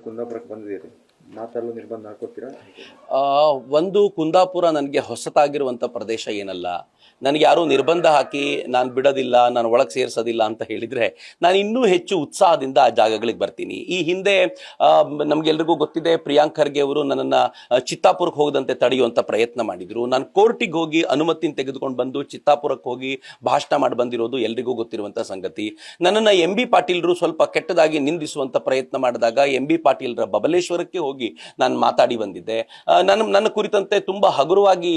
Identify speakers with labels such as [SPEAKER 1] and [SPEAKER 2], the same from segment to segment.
[SPEAKER 1] ನೀವು ಕುಂದಾಪುರಕ್ಕೆ ಬಂದಿದ್ದೀರಿ ಮಾತಾಡಲು ನಿರ್ಬಂಧ ಹಾಕೋತೀರಾ
[SPEAKER 2] ಒಂದು ಕುಂದಾಪುರ ನನಗೆ ಹೊಸತಾಗಿರುವಂಥ ಪ್ರದೇಶ ಏನಲ್ಲ. ನನಗೆ ಯಾರೂ ನಿರ್ಬಂಧ ಹಾಕಿ ನಾನು ಬಿಡೋದಿಲ್ಲ, ನಾನು ಒಳಗೆ ಸೇರಿಸೋದಿಲ್ಲ ಅಂತ ಹೇಳಿದರೆ ನಾನು ಇನ್ನೂ ಹೆಚ್ಚು ಉತ್ಸಾಹದಿಂದ ಆ ಜಾಗಗಳಿಗೆ ಬರ್ತೀನಿ. ಈ ಹಿಂದೆ ನಮಗೆಲ್ರಿಗೂ ಗೊತ್ತಿದೆ ಪ್ರಿಯಾಂಕ್ ಖರ್ಗೆ ಅವರು ನನ್ನನ್ನು ಚಿತ್ತಾಪುರಕ್ಕೆ ಹೋಗದಂತೆ ತಡೆಯುವಂಥ ಪ್ರಯತ್ನ ಮಾಡಿದರು. ನಾನು ಕೋರ್ಟಿಗೆ ಹೋಗಿ ಅನುಮತಿನ ತೆಗೆದುಕೊಂಡು ಬಂದು ಚಿತ್ತಾಪುರಕ್ಕೆ ಹೋಗಿ ಭಾಷಣ ಮಾಡಿ ಬಂದಿರೋದು ಎಲ್ರಿಗೂ ಗೊತ್ತಿರುವಂಥ ಸಂಗತಿ. ನನ್ನನ್ನು ಎಂ ಬಿ ಪಾಟೀಲ್ರು ಸ್ವಲ್ಪ ಕೆಟ್ಟದಾಗಿ ನಿಂದಿಸುವಂಥ ಪ್ರಯತ್ನ ಮಾಡಿದಾಗ ಎಂ ಬಿ ಪಾಟೀಲ್ರ ಬಬಲೇಶ್ವರಕ್ಕೆ ಹೋಗಿ ನಾನು ಮಾತಾಡಿ ಬಂದಿದ್ದೆ. ನನ್ನ ನನ್ನ ಕುರಿತಂತೆ ತುಂಬ ಹಗುರವಾಗಿ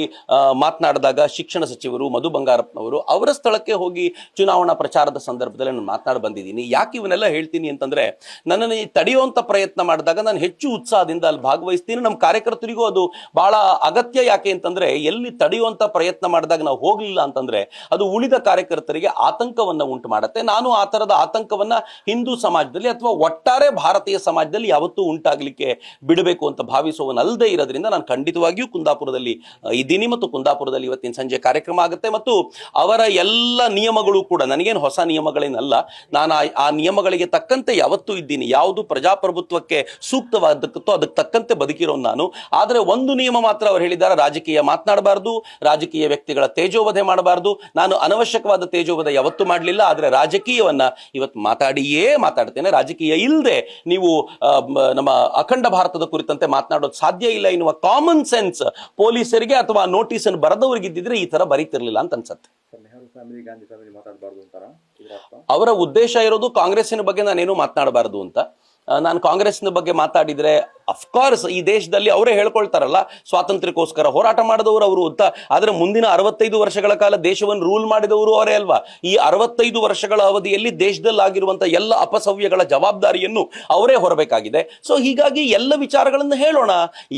[SPEAKER 2] ಮಾತನಾಡಿದಾಗ ಶಿಕ್ಷಣ ಸಚಿವರು ಮಧು ಬಂಗಾರಪ್ಪನವರು ಅವರ ಸ್ಥಳಕ್ಕೆ ಹೋಗಿ ಚುನಾವಣಾ ಪ್ರಚಾರದ ಸಂದರ್ಭದಲ್ಲಿ ನಾನು ಮಾತನಾಡಿ ಬಂದಿದ್ದೀನಿ. ಯಾಕೆ ಇವನ್ನೆಲ್ಲ ಹೇಳ್ತೀನಿ ಅಂತಂದ್ರೆ, ನನ್ನನ್ನು ತಡೆಯುವಂಥ ಪ್ರಯತ್ನ ಮಾಡಿದಾಗ ನಾನು ಹೆಚ್ಚು ಉತ್ಸಾಹದಿಂದ ಅಲ್ಲಿ ಭಾಗವಹಿಸ್ತೀನಿ. ನಮ್ಮ ಕಾರ್ಯಕರ್ತರಿಗೂ ಅದು ಬಹಳ ಅಗತ್ಯ ಯಾಕೆ ಅಂತಂದ್ರೆ, ಎಲ್ಲಿ ತಡೆಯುವಂಥ ಪ್ರಯತ್ನ ಮಾಡಿದಾಗ ನಾವು ಹೋಗಲಿಲ್ಲ ಅಂತಂದ್ರೆ, ಅದು ಉಳಿದ ಕಾರ್ಯಕರ್ತರಿಗೆ ಆತಂಕವನ್ನು ಉಂಟು ಮಾಡುತ್ತೆ ನಾನು ಆ ಥರದ ಆತಂಕವನ್ನ ಹಿಂದೂ ಸಮಾಜದಲ್ಲಿ ಅಥವಾ ಒಟ್ಟಾರೆ ಭಾರತೀಯ ಸಮಾಜದಲ್ಲಿ ಯಾವತ್ತೂ ಉಂಟಾಗಲಿಕ್ಕೆ ಬಿಡಬೇಕು ಅಂತ ಭಾವಿಸುವನಲ್ಲದೆ ಇರೋದ್ರಿಂದ ನಾನು ಖಂಡಿತವಾಗಿಯೂ ಕುಂದಾಪುರದಲ್ಲಿ ಇದ್ದೀನಿ ಮತ್ತು ಕುಂದಾಪುರದಲ್ಲಿ ಇವತ್ತಿನ ಸಂಜೆ ಕಾರ್ಯಕ್ರಮ ಆಗುತ್ತೆ. ಮತ್ತು ಅವರ ಎಲ್ಲ ನಿಯಮಗಳು ಕೂಡ ನನಗೇನು ಹೊಸ ನಿಯಮಗಳೇನಲ್ಲ, ನಾನು ಆ- ನಿಯಮಗಳಿಗೆ ತಕ್ಕಂತೆ ಯಾವತ್ತೂ ಇದ್ದೀನಿ. ಯಾವುದು ಪ್ರಜಾಪ್ರಭುತ್ವಕ್ಕೆ ಸೂಕ್ತವಾದಕ್ಕೋ ಅದಕ್ಕೆ ತಕ್ಕಂತೆ ಬದುಕಿರೋ ನಾನು. ಆದರೆ ಒಂದು ನಿಯಮ ಮಾತ್ರ ಅವರು ಹೇಳಿದ್ದಾರೆ, ರಾಜಕೀಯ ಮಾತನಾಡಬಾರ್ದು, ರಾಜಕೀಯ ವ್ಯಕ್ತಿಗಳ ತೇಜೋವಧೆ ಮಾಡಬಾರ್ದು. ನಾನು ಅನವಶ್ಯಕವಾದ ತೇಜೋವಧೆ ಯಾವತ್ತೂ ಮಾಡಲಿಲ್ಲ, ಆದರೆ ರಾಜಕೀಯವನ್ನ ಇವತ್ತು ಮಾತಾಡಿಯೇ ಮಾತಾಡ್ತೇನೆ. ರಾಜಕೀಯ ಇಲ್ಲದೆ ನೀವು ನಮ್ಮ ಅಖಂಡ ಭಾರತದ ಕುರಿತಂತೆ ಮಾತನಾಡೋದು ಸಾಧ್ಯ ಇಲ್ಲ ಎನ್ನುವ ಕಾಮನ್ ಸೆನ್ಸ್ ಪೊಲೀಸರಿಗೆ ಅಥವಾ ನೋಟಿಸ್ ಅನ್ನು ಬರೆದವರಿಗೆ ಇದ್ದಿದ್ರೆ ಈ ತರ ಬರೀತಿರ್ಲಿಲ್ಲ. ಅಂತ ಅನ್ಸತ್ತೆ. ಅವರ ಉದ್ದೇಶ ಇರೋದು ಕಾಂಗ್ರೆಸ್ಸಿನ ಬಗ್ಗೆ ನಾನೇನು ಮಾತನಾಡಬಾರದು ಅಂತ. ನಾನು ಕಾಂಗ್ರೆಸ್ನ ಬಗ್ಗೆ ಮಾತಾಡಿದ್ರೆ ಅಫ್ಕೋರ್ಸ್ ಈ ದೇಶದಲ್ಲಿ ಅವರೇ ಹೇಳ್ಕೊಳ್ತಾರಲ್ಲ, ಸ್ವಾತಂತ್ರ್ಯಕ್ಕೋಸ್ಕರ ಹೋರಾಟ ಮಾಡಿದವರು ಅವರು ಅಂತ. ಆದರೆ ಮುಂದಿನ ಅರವತ್ತೈದು ವರ್ಷಗಳ ಕಾಲ ದೇಶವನ್ನು ರೂಲ್ ಮಾಡಿದವರು ಅವರೇ ಅಲ್ವಾ? ಈ ಅರವತ್ತೈದು ವರ್ಷಗಳ ಅವಧಿಯಲ್ಲಿ ದೇಶದಲ್ಲಿ ಆಗಿರುವಂಥ ಎಲ್ಲ ಅಪಸವ್ಯಗಳ ಜವಾಬ್ದಾರಿಯನ್ನು ಅವರೇ ಹೊರಬೇಕಾಗಿದೆ. ಸೊ ಹೀಗಾಗಿ ಎಲ್ಲ ವಿಚಾರಗಳನ್ನು ಹೇಳೋಣ.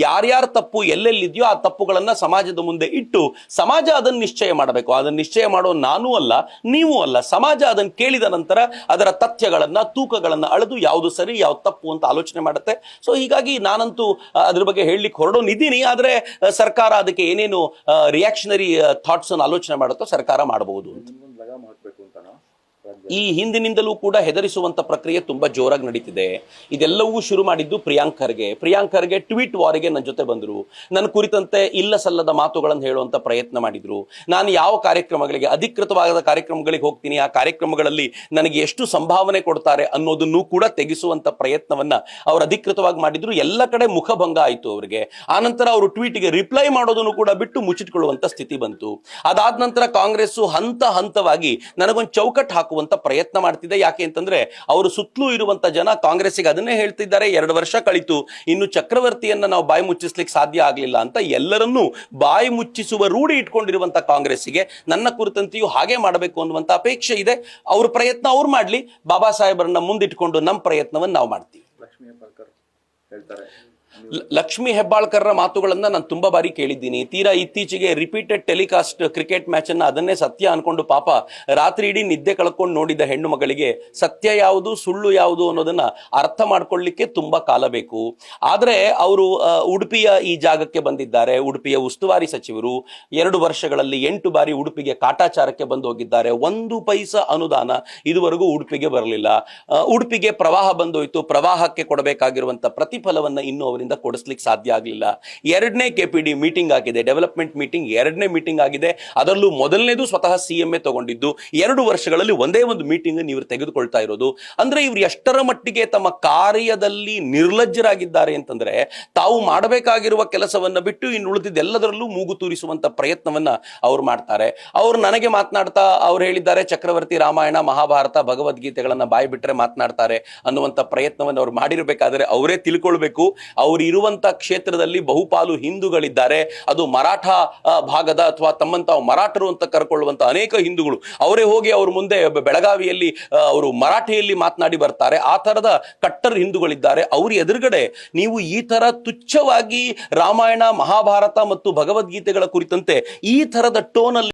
[SPEAKER 2] ಯಾರ್ಯಾರ ತಪ್ಪು ಎಲ್ಲೆಲ್ಲಿದೆಯೋ ಆ ತಪ್ಪುಗಳನ್ನು ಸಮಾಜದ ಮುಂದೆ ಇಟ್ಟು ಸಮಾಜ ಅದನ್ನು ನಿಶ್ಚಯ ಮಾಡಬೇಕು. ಅದನ್ನು ನಿಶ್ಚಯ ಮಾಡೋ ನಾನೂ ಅಲ್ಲ, ನೀವೂ ಅಲ್ಲ. ಸಮಾಜ ಅದನ್ನು ಕೇಳಿದ ನಂತರ ಅದರ ತಥ್ಯಗಳನ್ನು, ತೂಕಗಳನ್ನು ಅಳೆದು ಯಾವುದು ಸರಿ, ಯಾವ್ದು ತಪ್ಪು ಅಂತ ಆಲೋಚನೆ ಮಾಡುತ್ತೆ. ಸೊ ಹೀಗಾಗಿ ನಾನಂತೂ ಅದ್ರ ಬಗ್ಗೆ ಹೇಳಲಿಕ್ಕೆ ಹೊರಡೋನಿದ್ದೀನಿ. ಆದರೆ ಸರ್ಕಾರ ಅದಕ್ಕೆ ಏನೇನು ರಿಯಾಕ್ಷನರಿ ಥಾಟ್ಸ್ ಅನ್ನು ಆಲೋಚನೆ ಮಾಡುತ್ತೋ ಸರ್ಕಾರ ಮಾಡಬಹುದು ಅಂತ. ಈ ಹಿಂದಿನಿಂದಲೂ ಕೂಡ ಹೆದರಿಸುವಂತ ಪ್ರಕ್ರಿಯೆ ತುಂಬಾ ಜೋರಾಗಿ ನಡೀತಿದೆ. ಇದೆಲ್ಲವೂ ಶುರು ಮಾಡಿದ್ದು ಪ್ರಿಯಾಂಕ್ ಖರ್ಗೆ ಪ್ರಿಯಾಂಕ್ ಖರ್ಗೆ ಟ್ವೀಟ್ ವಾರಿಗೆ ನನ್ನ ಜೊತೆ ಬಂದರು. ನನ್ನ ಕುರಿತಂತೆ ಇಲ್ಲ ಸಲ್ಲದ ಮಾತುಗಳನ್ನು ಹೇಳುವಂತ ಪ್ರಯತ್ನ ಮಾಡಿದ್ರು. ನಾನು ಯಾವ ಕಾರ್ಯಕ್ರಮಗಳಿಗೆ, ಅಧಿಕೃತವಾದ ಕಾರ್ಯಕ್ರಮಗಳಿಗೆ ಹೋಗ್ತೀನಿ, ಆ ಕಾರ್ಯಕ್ರಮಗಳಲ್ಲಿ ನನಗೆ ಎಷ್ಟು ಸಂಭಾವನೆ ಕೊಡ್ತಾರೆ ಅನ್ನೋದನ್ನು ಕೂಡ ತೆಗೆಸುವಂತ ಪ್ರಯತ್ನವನ್ನ ಅವರು ಅಧಿಕೃತವಾಗಿ ಮಾಡಿದ್ರು. ಎಲ್ಲ ಕಡೆ ಮುಖಭಂಗ ಆಯಿತು ಅವರಿಗೆ. ಆನಂತರ ಅವರು ಟ್ವೀಟ್ಗೆ ರಿಪ್ಲೈ ಮಾಡೋದನ್ನು ಕೂಡ ಬಿಟ್ಟು ಮುಚ್ಚಿಟ್ಕೊಳ್ಳುವಂತ ಸ್ಥಿತಿ ಬಂತು. ಅದಾದ ನಂತರ ಕಾಂಗ್ರೆಸ್ ಹಂತ ಹಂತವಾಗಿ ನನಗೊಂದು ಚೌಕಟ್ಟು ಹಾಕುವಂತ ಪ್ರಯತ್ನ ಮಾಡ್ತಿದೆ. ಯಾಕೆ ಅಂತಂದ್ರೆ ಅವರು ಸುತ್ತಲೂ ಇರುವಂತ ಜನ ಕಾಂಗ್ರೆಸ್ಸಿಗೆ ಅದನ್ನೇ ಹೇಳ್ತಿದ್ದಾರೆ. ಎರಡು ವರ್ಷ ಕಳಿತು. ಇನ್ನು ಚಕ್ರವರ್ತಿಯನ್ನ ನಾವು ಬಾಯಿ ಮುಚ್ಚಿಸ್ಲಿಕ್ಕೆ ಸಾಧ್ಯ ಆಗಲಿಲ್ಲ ಅಂತ ಎಲ್ಲರನ್ನೂ ಬಾಯಿ ಮುಚ್ಚಿಸುವ ರೂಢಿ ಇಟ್ಕೊಂಡಿರುವಂತ ಕಾಂಗ್ರೆಸ್ಸಿಗೆ ನನ್ನ ಕುರಿತಂತೆಯೂ ಹಾಗೆ ಮಾಡಬೇಕು ಅನ್ನುವಂತ ಅಪೇಕ್ಷೆ ಇದೆ. ಅವ್ರ ಪ್ರಯತ್ನ ಅವ್ರು ಮಾಡ್ಲಿ. ಬಾಬಾ ಸಾಹೇಬರನ್ನ ಮುಂದಿಟ್ಕೊಂಡು ನಮ್ಮ ಪ್ರಯತ್ನವನ್ನು ನಾವು ಮಾಡ್ತೀವಿ.
[SPEAKER 1] ಹೇಳ್ತಾರೆ.
[SPEAKER 2] ಲಕ್ಷ್ಮಿ ಹೆಬ್ಬಾಳ್ಕರ್ರ ಮಾತುಗಳನ್ನ ನಾನು ತುಂಬಾ ಬಾರಿ ಕೇಳಿದ್ದೀನಿ. ತೀರಾ ಇತ್ತೀಚೆಗೆ ರಿಪೀಟೆಡ್ ಟೆಲಿಕಾಸ್ಟ್ ಕ್ರಿಕೆಟ್ ಮ್ಯಾಚ್ ಅನ್ನ ಅದನ್ನೇ ಸತ್ಯ ಅನ್ಕೊಂಡು ಪಾಪ ರಾತ್ರಿ ಇಡೀ ನಿದ್ದೆ ಕಳ್ಕೊಂಡು ನೋಡಿದ ಹೆಣ್ಣು ಮಗಳಿಗೆ ಸತ್ಯ ಯಾವುದು, ಸುಳ್ಳು ಯಾವುದು ಅನ್ನೋದನ್ನ ಅರ್ಥ ಮಾಡ್ಕೊಳ್ಳಿಕ್ಕೆ ತುಂಬಾ ಕಾಲ ಬೇಕು. ಆದ್ರೆ ಅವರು ಉಡುಪಿಯ ಈ ಜಾಗಕ್ಕೆ ಬಂದಿದ್ದಾರೆ. ಉಡುಪಿಯ ಉಸ್ತುವಾರಿ ಸಚಿವರು ಎರಡು ವರ್ಷಗಳಲ್ಲಿ ಎಂಟು ಬಾರಿ ಉಡುಪಿಗೆ ಕಾಟಾಚಾರಕ್ಕೆ ಬಂದು ಹೋಗಿದ್ದಾರೆ. ಒಂದು ಪೈಸ ಅನುದಾನ ಇದುವರೆಗೂ ಉಡುಪಿಗೆ ಬರಲಿಲ್ಲ. ಉಡುಪಿಗೆ ಪ್ರವಾಹ ಬಂದೋಯ್ತು. ಪ್ರವಾಹಕ್ಕೆ ಕೊಡಬೇಕಾಗಿರುವಂತ ಪ್ರತಿಫಲವನ್ನ ಇನ್ನೂ ಅವರಿಂದ ಕೊಡಿಸ್ಲಿಕ್ಕೆ ಸಾಧ್ಯ ಆಗಲಿಲ್ಲ. ಎರಡನೇ ಕೆ ಪಿ ಡಿ ಮೀಟಿಂಗ್ ಆಗಿದೆ ಡೆವಲಪ್ಮೆಂಟ್ ಮೀಟಿಂಗ್ ಎರಡನೇ ಮೀಟಿಂಗ್ ಆಗಿದೆ. ಅದರಲ್ಲೂ ಮೊದಲನೇದು ಸ್ವತಃ ಸಿ ಎಂ ಎ ತಗೊಂಡಿದ್ದು. ಎರಡು ವರ್ಷಗಳಲ್ಲಿ ಒಂದೇ ಒಂದು ಮೀಟಿಂಗ್ ಇವರು ತೆಗೆದುಕೊಳ್ತಾ ಇರೋದು. ಅಂದ್ರೆ ಇವರು ಎಷ್ಟರ ಮಟ್ಟಿಗೆ ತಮ್ಮ ಕಾರ್ಯದಲ್ಲಿ ನಿರ್ಲಜ್ಜರಾಗಿದ್ದಾರೆ ಅಂತಂದ್ರೆ, ತಾವು ಮಾಡಬೇಕಾಗಿರುವ ಕೆಲಸವನ್ನ ಬಿಟ್ಟು ಇನ್ನು ಉಳಿದಿದ್ದೆಲ್ಲದರಲ್ಲೂ ಮೂಗು ತೂರಿಸುವಂತ ಪ್ರಯತ್ನವನ್ನ ಅವರು ಮಾಡ್ತಾರೆ. ಅವರು ನನಗೆ ಮಾತನಾಡ್ತಾ, ಅವ್ರು ಹೇಳಿದ್ದಾರೆ, ಚಕ್ರವರ್ತಿ ರಾಮಾಯಣ, ಮಹಾಭಾರತ, ಭಗವದ್ಗೀತೆಗಳನ್ನ ಬಾಯಿ ಬಿಟ್ಟರೆ ಮಾತನಾಡ್ತಾರೆ ಅನ್ನುವಂಥ ಪ್ರಯತ್ನವನ್ನು ಅವ್ರು ಮಾಡಿರಬೇಕಾದ್ರೆ ಅವರೇ ತಿಳ್ಕೊಳ್ಬೇಕು. ಅವ್ರು ಇರುವಂತ ಕ್ಷೇತ್ರದಲ್ಲಿ ಬಹುಪಾಲು ಹಿಂದೂಗಳಿದ್ದಾರೆ. ಅದು ಮರಾಠ ಭಾಗದ ಅಥವಾ ತಮ್ಮಂತ ಮರಾಠರು ಅಂತ ಕರ್ಕೊಳ್ಳುವಂತ ಅನೇಕ ಹಿಂದೂಗಳು. ಅವರೇ ಹೋಗಿ ಅವ್ರ ಮುಂದೆ ಬೆಳಗಾವಿಯಲ್ಲಿ ಅವರು ಮರಾಠಿಯಲ್ಲಿ ಮಾತನಾಡಿ ಬರ್ತಾರೆ. ಆ ತರದ ಕಟ್ಟರ್ ಹಿಂದೂಗಳಿದ್ದಾರೆ. ಅವ್ರ ಎದುರುಗಡೆ ನೀವು ಈ ತರ ತುಚ್ಛವಾಗಿ ರಾಮಾಯಣ, ಮಹಾಭಾರತ ಮತ್ತು ಭಗವದ್ಗೀತೆಗಳ ಕುರಿತಂತೆ ಈ ತರದ ಟೋನಲ್ಲಿ